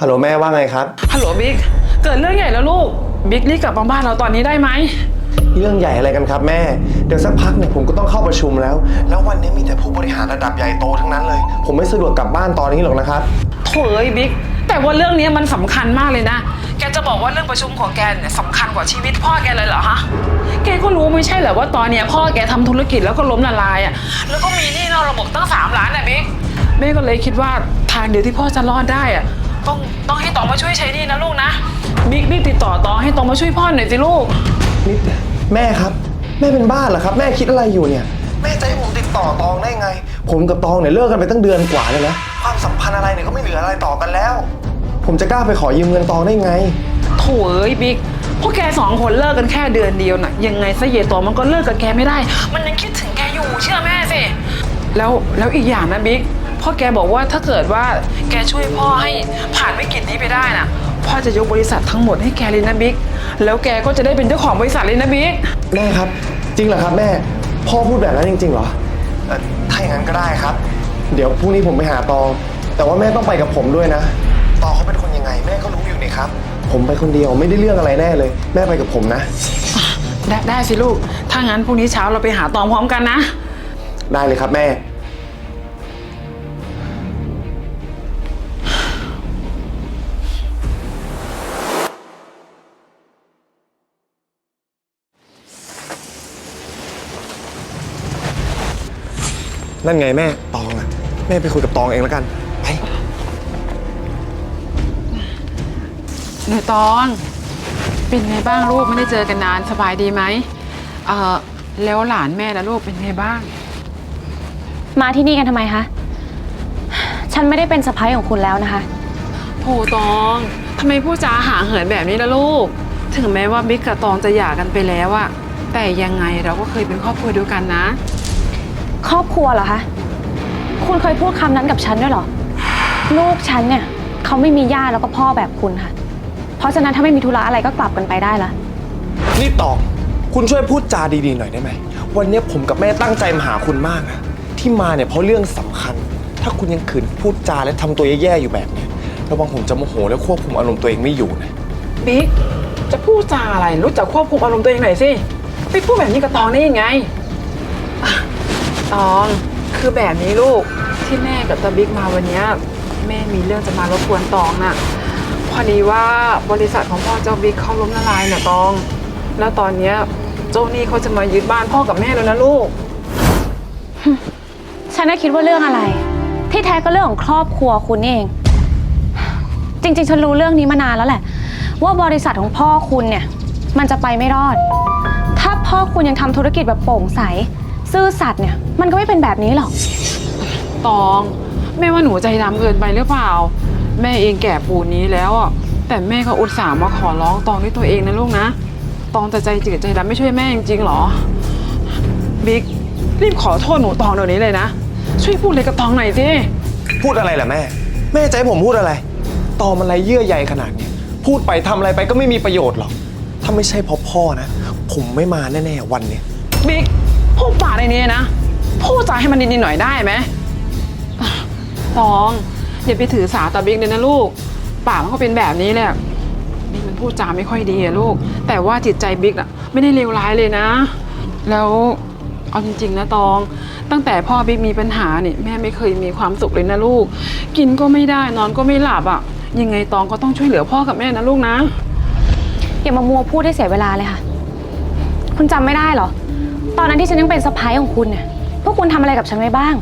ฮัลโหลแม่ว่าไงครับ ฮัลโหลบิ๊ก เกิดเรื่องใหญ่แล้วลูก บิ๊กรีบกลับมาบ้านเราตอนนี้ได้ไหม เรื่องใหญ่อะไรกันครับแม่ เดี๋ยวสักพักเนี่ยผมก็ต้องเข้าประชุมแล้ว แล้ววันนี้มีแต่ผู้บริหารระดับใหญ่โตทั้งนั้นเลย ผมไม่สะดวกกลับบ้านตอนนี้หรอกนะครับโถเอ้ยบิ๊ก แต่ว่าเรื่องนี้มันสำคัญมากเลยนะ แกจะบอกว่าเรื่องประชุมของแกเนี่ยสำคัญกว่าชีวิตพ่อแกเลยเหรอฮะ แกก็รู้ไม่ใช่เหรอว่าตอนเนี้ยพ่อแกทำธุรกิจแล้วก็ล้มละลายอะ แล้วก็มีหนี้นอกระบบตั้งสามล้านอะบิ๊ก แม่ก็เลยคิดว่าทางเดียวที่พ่อจะรอดได้อะ ต้องต้องให้ตองมาช่วยใช้หนี่นะลูกนะ บิ๊กรีบติดต่อตองให้ตองมาช่วยพ่อหน่อยสิลูกนี่แม่ครับ แม่เป็นบ้าเหรอครับ แม่คิดอะไรอยู่เนี่ย แม่จะให้ผมติดต่อตองได้ไง ผมกับตองเนี่ยเลิกกันไปตั้งเดือนกว่าเลยนะความสัมพันธ์อะไรเนี่ยก็ไม่เหลืออะไรต่อกันแล้ว ผมจะกล้าไปขอยืมเงินตองได้ไง โถเอ้ยบิ๊กพวกแกสองคนเลิกกันแค่เดือนเดียวน่ะ ยังไงซะเยตัวมันก็เลิกกับแกไม่ได้ มันยังคิดถึงแกอยู่เชื่อแม่สิ แล้วแล้วอีกอย่างนะบิ๊ก พ่อแกบอกว่าถ้าเกิดว่าแกช่วยพ่อให้ผ่านวิกฤตนี้ไปได้น่ะพ่อจะยกบริษัททั้งหมดให้แกเลยนะบิ๊กแล้วแกก็จะได้เป็นเจ้าของบริษัทเลยนะบิ๊กแม่ครับ จริงเหรอครับแม่ พ่อพูดแบบนั้นจริงๆเหรอเอ่อถ้าอย่างนั้นก็ได้ครับ เดี๋ยวพรุ่งนี้ผมไปหาตอง แต่ว่าแม่ต้องไปกับผมด้วยนะตองเขาเป็นคนยังไง แม่ก็รู้อยู่นี่ครับ ผมไปคนเดียวไม่ได้เรื่องอะไรแน่เลย แม่ไปกับผมนะ ได้ได้สิลูก ถ้างั้นพรุ่งนี้เช้าเราไปหาตองพร้อมกันนะ ได้เลยครับแม่ นั่นไงแม่ตองอะแม่ไปคุยกับตองเองแล้วกันไปหนูตอง เป็นไงบ้างลูกไม่ได้เจอกันนานสบายดีไหมเออแล้วหลานแม่และลูกเป็นไงบ้าง มาที่นี่กันทำไมคะ ฉันไม่ได้เป็นสะพ้ายของคุณแล้วนะคะ โหตองทำไมพูดจาห่างเหินแบบนี้ล่ะลูก ถึงแม้ว่าบิ๊กกับตองจะหย่ากันไปแล้วอะแต่ยังไงเราก็เคยเป็นครอบครัวเดียวกันนะ ครอบครัวเหรอคะ คุณเคยพูดคำนั้นกับฉันด้วยเหรอ ลูกฉันเนี่ยเขาไม่มีญาติแล้วก็พ่อแบบคุณค่ะ เพราะฉะนั้นถ้าไม่มีธุระอะไรก็กลับกันไปได้ละ นี่ตองคุณช่วยพูดจาดีๆหน่อยได้ไหม วันนี้ผมกับแม่ตั้งใจมาหาคุณมากนะที่มาเนี่ยเพราะเรื่องสำคัญ ถ้าคุณยังขืนพูดจาและทำตัวแย่ๆอยู่แบบเนี้ยระวังผมจะโมโหและควบคุมอารมณ์ตัวเองไม่อยู่นะ บิ๊กจะพูดจาอะไรรู้จักควบคุมอารมณ์ตัวเองหน่อยสิไปพูดแบบนี้กับตองได้ยังไงอะ ตองคือแบบนี้ลูกที่แม่กับตาบิ๊กมาวันเนี้ยแม่มีเรื่องจะมารบกวนตองน่ะพอดีว่าบริษัทของพ่อเจ้าบิ๊กเขาล้มละลายน่ะตอง แล้วตอนเนี้ยเจ้าหนี้เขาจะมายึดบ้านพ่อกับแม่แล้วนะลูก ฉันก็คิดว่าเรื่องอะไร ที่แท้ก็เรื่องของครอบครัวคุณนี่เอง จริง ๆ ฉันรู้เรื่องนี้มานานแล้วแหละ ว่าบริษัทของพ่อคุณเนี่ย มันจะไปไม่รอด ถ้าพ่อคุณยังทำธุรกิจแบบโปร่งใส ซื่อสัตย์เนี่ยมันก็ไม่เป็นแบบนี้หรอก ตอง แม่ว่าหนูใจดำเกินไปหรือเปล่า แม่เองแก่ปูนนี้แล้วอะแต่แม่ก็อุตส่าห์มาขอร้องตองด้วยตัวเองนะลูกนะ ตองจะใจจืดใจดำไม่ช่วยแม่จริงๆหรอ บิ๊กรีบขอโทษหนูตองเดี๋ยวนี้เลยนะ ช่วยพูดเลยกับตองหน่อยสิ พูดอะไรล่ะแม่ แม่จะให้ผมพูดอะไร ตองมันไรเยื่อใยขนาดเนี้ยพูดไปทำอะไรไปก็ไม่มีประโยชน์หรอก ถ้าไม่ใช่เพราะพ่อนะ ผมไม่มาแน่ๆวันเนี้ย บิ๊กพูดปาก ในนี้นะพูดจาให้มันดีๆหน่อยได้ไหมตองอย่าไปถือสาตาบิ๊กเลยนะลูกปากมันก็เป็นแบบนี้แหละบิ๊กมันพูดจาไม่ค่อยดีอะลูก แต่ว่าจิตใจบิ๊กอะไม่ได้เลวร้ายเลยนะ แล้วเอาจริงๆนะตอง ตั้งแต่พ่อบิ๊กมีปัญหาเนี่ยแม่ไม่เคยมีความสุขเลยนะลูก กินก็ไม่ได้นอนก็ไม่หลับอะยังไงตองก็ต้องช่วยเหลือพ่อกับแม่นะลูกนะอย่ามามัวพูดให้เสียเวลาเลยค่ะ คุณจำไม่ได้เหรอ ตอนนั้นที่ฉันยังเป็นสะพ้ายของคุณเนี่ยพวกคุณทำอะไรกับฉันไว้บ้าง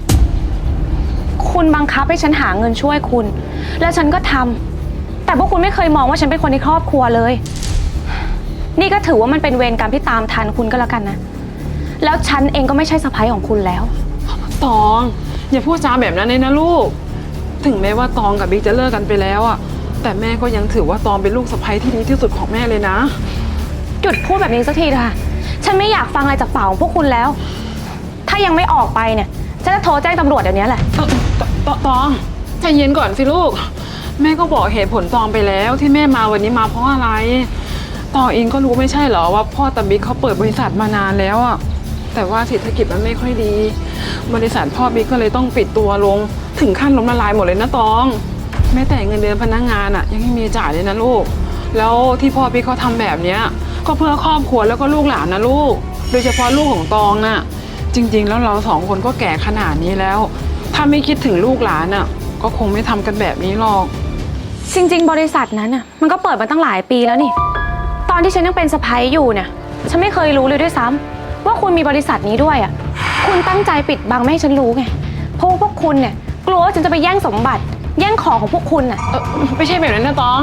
คุณบังคับให้ฉันหาเงินช่วยคุณ แล้วฉันก็ทำแต่พวกคุณไม่เคยมองว่าฉันเป็นคนในครอบครัวเลย นี่ก็ถือว่ามันเป็นเวรกรรมที่ตามทันคุณก็แล้วกันนะ แล้วฉันเองก็ไม่ใช่สะพ้ายของคุณแล้ว ตองอย่าพูดจาแบบนั้นเลยนะลูก ถึงแม้ว่าตองกับบิ๊กจะเลิกกันไปแล้วอะแต่แม่ก็ยังถือว่าตองเป็นลูกสะใภ้ที่ดีที่สุดของแม่เลยนะ หยุดพูดแบบนี้สักทีเถอะค่ะ ฉันไม่อยากฟังอะไรจากปากของพวกคุณแล้ว ถ้ายังไม่ออกไปเนี่ย ฉันจะโทรแจ้งตำรวจเดี๋ยวนี้แหละ ตตตองใจเย็นก่อนสิลูก แม่ก็บอกเหตุผลตองไปแล้วที่แม่มาวันนี้มาเพราะอะไร ตองเองก็รู้ไม่ใช่เหรอว่าพ่อตาบิ๊กเขาเปิดบริษัทมานานแล้วอะแต่ว่าเศรษฐกิจมันไม่ค่อยดี บริษัทพ่อบิ๊กก็เลยต้องปิดตัวลง ถึงขั้นล้มละลายหมดเลยนะตอง แม้แต่เงินเดือนพนักงานอะยังไม่มีจ่ายเลยนะลูก แล้วที่พ่อพี่เขาทำแบบเนี้ย ก็เพื่อครอบครัวแล้วก็ลูกหลานนะลูก โดยเฉพาะลูกของตองน่ะ จริง ๆ แล้วเราสองคนก็แก่ขนาดนี้แล้ว ถ้าไม่คิดถึงลูกหลานอะ ก็คงไม่ทำกันแบบนี้หรอก จริง ๆ บริษัทนั้นน่ะมันก็เปิดมาตั้งหลายปีแล้วนี่ ตอนที่ฉันยังเป็นสะพ้ายอยู่เนี่ยฉันไม่เคยรู้เลยด้วยซ้ำว่าคุณมีบริษัทนี้ด้วยอะคุณตั้งใจปิดบังไม่ให้ฉันรู้ไงเพราะว่าพวกคุณเนี่ยกลัวว่าฉันจะไปแย่งสมบัติ แย่งของของพวกคุณน่ะ เออไม่ใช่แบบนั้นนะตอง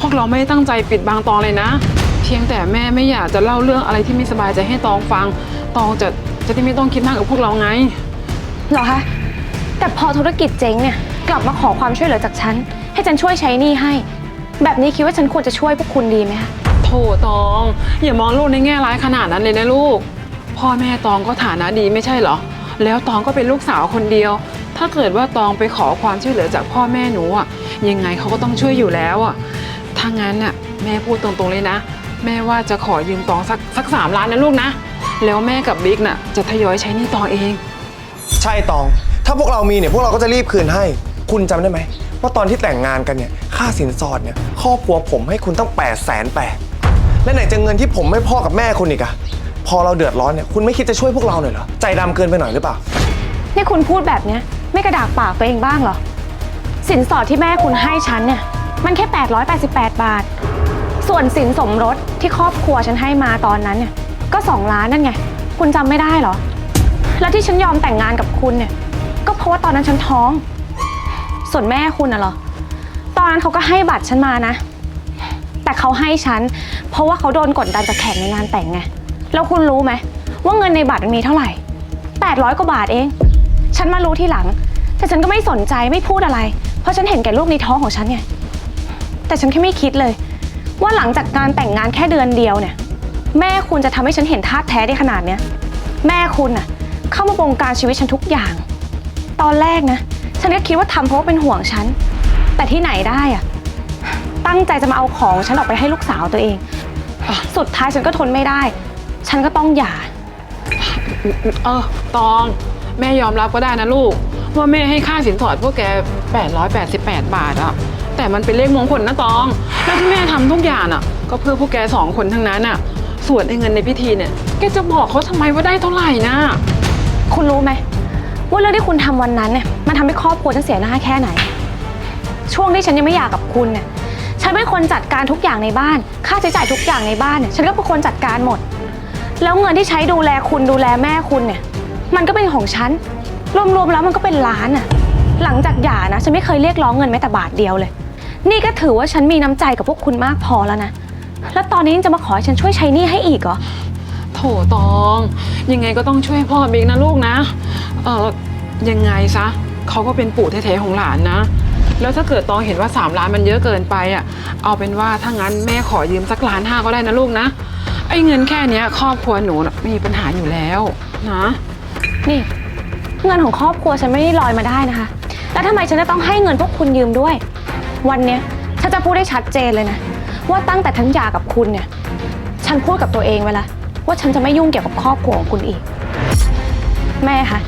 พวกเราไม่ได้ตั้งใจปิดบังตองเลยนะเพียงแต่แม่ไม่อยากจะเล่าเรื่องอะไรที่ไม่สบายใจให้ตองฟัง ตองจะจะได้ไม่ต้องคิดมากกับพวกเราไง เหรอคะ แต่พอธุรกิจเจ๊งเนี่ยกลับมาขอความช่วยเหลือจากฉัน ให้ฉันช่วยใช้หนี้ให้ แบบนี้คิดว่าฉันควรจะช่วยพวกคุณดีไหมคะ โถตอง อย่ามองลูกในแง่ร้ายขนาดนั้นเลยนะลูก พ่อแม่ตองก็ฐานะดีไม่ใช่เหรอ แล้วตองก็เป็นลูกสาวคนเดียว ถ้าเกิดว่าตองไปขอความช่วยเหลือจากพ่อแม่หนูอะยังไงเขาก็ต้องช่วยอยู่แล้วอะถ้างั้นน่ะแม่พูดตรงๆเลยนะ แม่ว่าจะขอยืมตองสักสักสามล้านนะลูกนะ แล้วแม่กับบิ๊กน่ะจะทยอยใช้หนี้ตองเอง ใช่ตอง ถ้าพวกเรามีเนี่ยพวกเราก็จะรีบคืนให้ คุณจำได้ไหมว่าตอนที่แต่งงานกันเนี่ยค่าสินสอดเนี่ยครอบครัวผมให้คุณตั้ง8ปดแสนแปดและไหนจะเงินที่ผมไม่พ่อกับแม่คุณอีกอะพอเราเดือดร้อนเนี่ยคุณไม่คิดจะช่วยพวกเราหน่อยเหรอใจดำเกินไปหน่อยหรือเปล่า นี่คุณพูดแบบเนี้ยไม่กระดากปากตัวเองบ้างเหรอ สินสอดที่แม่คุณให้ฉันเนี่ย มันแค่ 888 บาท ส่วนสินสมรสที่ครอบครัวฉันให้มาตอนนั้นเนี่ย ก็2ล้านนั่นไง คุณจำไม่ได้เหรอ แล้วที่ฉันยอมแต่งงานกับคุณเนี่ย ก็เพราะว่าตอนนั้นฉันท้อง ส่วนแม่คุณน่ะเหรอ ตอนนั้นเขาก็ให้บัตรฉันมานะ แต่เขาให้ฉัน เพราะว่าเขาโดนกดดันจากแขกในงานแต่งไง แล้วคุณรู้ไหมว่าเงินในบัตรมันมีเท่าไหร่800กว่าบาทเอง ฉันมารู้ที่หลัง แต่ฉันก็ไม่สนใจไม่พูดอะไร เพราะฉันเห็นแก่ลูกในท้องของฉันไง แต่ฉันแค่ไม่คิดเลย ว่าหลังจากการแต่งงานแค่เดือนเดียวเนี่ย แม่คุณจะทำให้ฉันเห็นท่าแท้ได้ขนาดเนี้ย แม่คุณน่ะ เข้ามาบงการชีวิตฉันทุกอย่าง ตอนแรกนะ ฉันก็คิดว่าทำเพราะว่าเป็นห่วงฉัน แต่ที่ไหนได้อะตั้งใจจะมาเอาของฉันออกไปให้ลูกสาวตัวเอง สุดท้ายฉันก็ทนไม่ได้ ฉันก็ต้องหย่า เออตอง แม่ยอมรับก็ได้นะลูก ว่าแม่ให้ค่าสินสอดพวกแก 888 บาทอะแต่มันเป็นเลขมงคลนะตอง แล้วที่แม่ทำทุกอย่างอะ ก็เพื่อพวกแกสองคนทั้งนั้นอะ ส่วนไอ้เงินในพิธีเนี่ย แกจะบอกเขาทำไมว่าได้เท่าไหร่นะ คุณรู้ไหมว่าเรื่องที่คุณทำวันนั้นเนี่ยมันทำให้ครอบครัวฉันเสียหน้าแค่ไหน ช่วงที่ฉันยังไม่อยากกับคุณเนี่ยฉันเป็นคนจัดการทุกอย่างในบ้าน ค่าใช้จ่ายทุกอย่างในบ้านเนี่ยฉันก็เป็นคนจัดการหมด แล้วเงินที่ใช้ดูแลคุณดูแลแม่คุณเนี่ย มันก็เป็นของฉันรวมๆแล้วมันก็เป็นล้านอะหลังจากหย่านะฉันไม่เคยเรียกร้องเงินแม้แต่บาทเดียวเลย นี่ก็ถือว่าฉันมีน้ำใจกับพวกคุณมากพอแล้วนะ แล้วตอนนี้ยังจะมาขอให้ฉันช่วยใช้หนี้ให้อีกเหรอ โถตอง ยังไงก็ต้องช่วยพ่อบิ๊กนะลูกนะ เออยังไงซะเขาก็เป็นปู่แท้ๆของหลานนะ แล้วถ้าเกิดตองเห็นว่า 3 ล้านมันเยอะเกินไปอะ เอาเป็นว่าถ้างั้นแม่ขอยืมสักล้านห้าก็ได้นะลูกนะ ไอ้เงินแค่เนี้ยครอบครัวหนูน่ะไม่มีปัญหาอยู่แล้วนะ นี่เงินของครอบครัวฉันไม่ได้ลอยมาได้นะคะ แล้วทำไมฉันจะต้องให้เงินพวกคุณยืมด้วย วันเนี้ยฉันจะพูดได้ชัดเจนเลยนะ ว่าตั้งแต่ทั้งหย่ากับคุณเนี่ย ฉันพูดกับตัวเองไว้ล้วว่าฉันจะไม่ยุ่งเกี่ยวกับครอบครัวของคุณอีก แม่คะ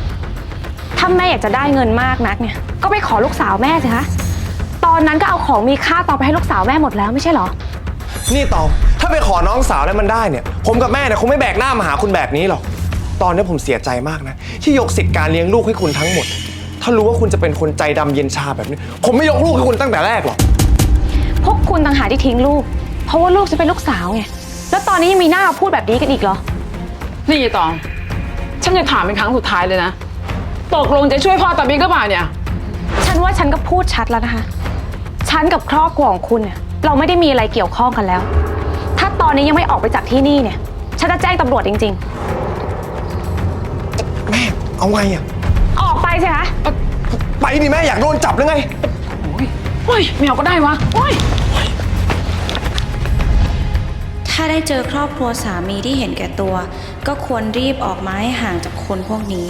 ถ้าแม่อยากจะได้เงินมากนักเนี่ย ก็ไปขอลูกสาวแม่สิคะตอนนั้นก็เอาของมีค่าตองไปให้ลูกสาวแม่หมดแล้วไม่ใช่เหรอ นี่ตองถ้าไปขอน้องสาวแล้วมันได้เนี่ย ผมกับแม่เนี่ยคงไม่แบกหน้ามาหาคุณแบบนี้หรอก ตอนนี้ผมเสียใจมากนะ ที่ยกสิทธิ์การเลี้ยงลูกให้คุณทั้งหมด ถ้ารู้ว่าคุณจะเป็นคนใจดำเย็นชาแบบนี้ ผมไม่ยกลูกให้คุณตั้งแต่แรกหรอก พวกคุณต่างหากที่ทิ้งลูก เพราะว่าลูกจะเป็นลูกสาวไง แล้วตอนนี้ยังมีหน้ามาพูดแบบนี้กันอีกเหรอ นี่ยายตอง ฉันจะถามเป็นครั้งสุดท้ายเลยนะ ตกลงจะช่วยพ่อตาบิ๊กก็เปล่าเนี่ย ฉันว่าฉันก็พูดชัดแล้วนะคะ ฉันกับครอบครัวของคุณเนี่ยเราไม่ได้มีอะไรเกี่ยวข้องกันแล้ว ถ้าตอนนี้ยังไม่ออกไปจากที่นี่เนี่ย ฉันจะแจ้งตำรวจจริง แม่ เอาไงอะๆออกไป สิคะไปดิแม่อยากโดนจับหรือไง โอ้ยโอ้ยไม่เอาก็ได้วะโอ้ยถ้าได้เจอครอบครัวสามีที่เห็นแก่ตัว ก็ควรรีบออกมาให้ห่างจากคนพวกนี้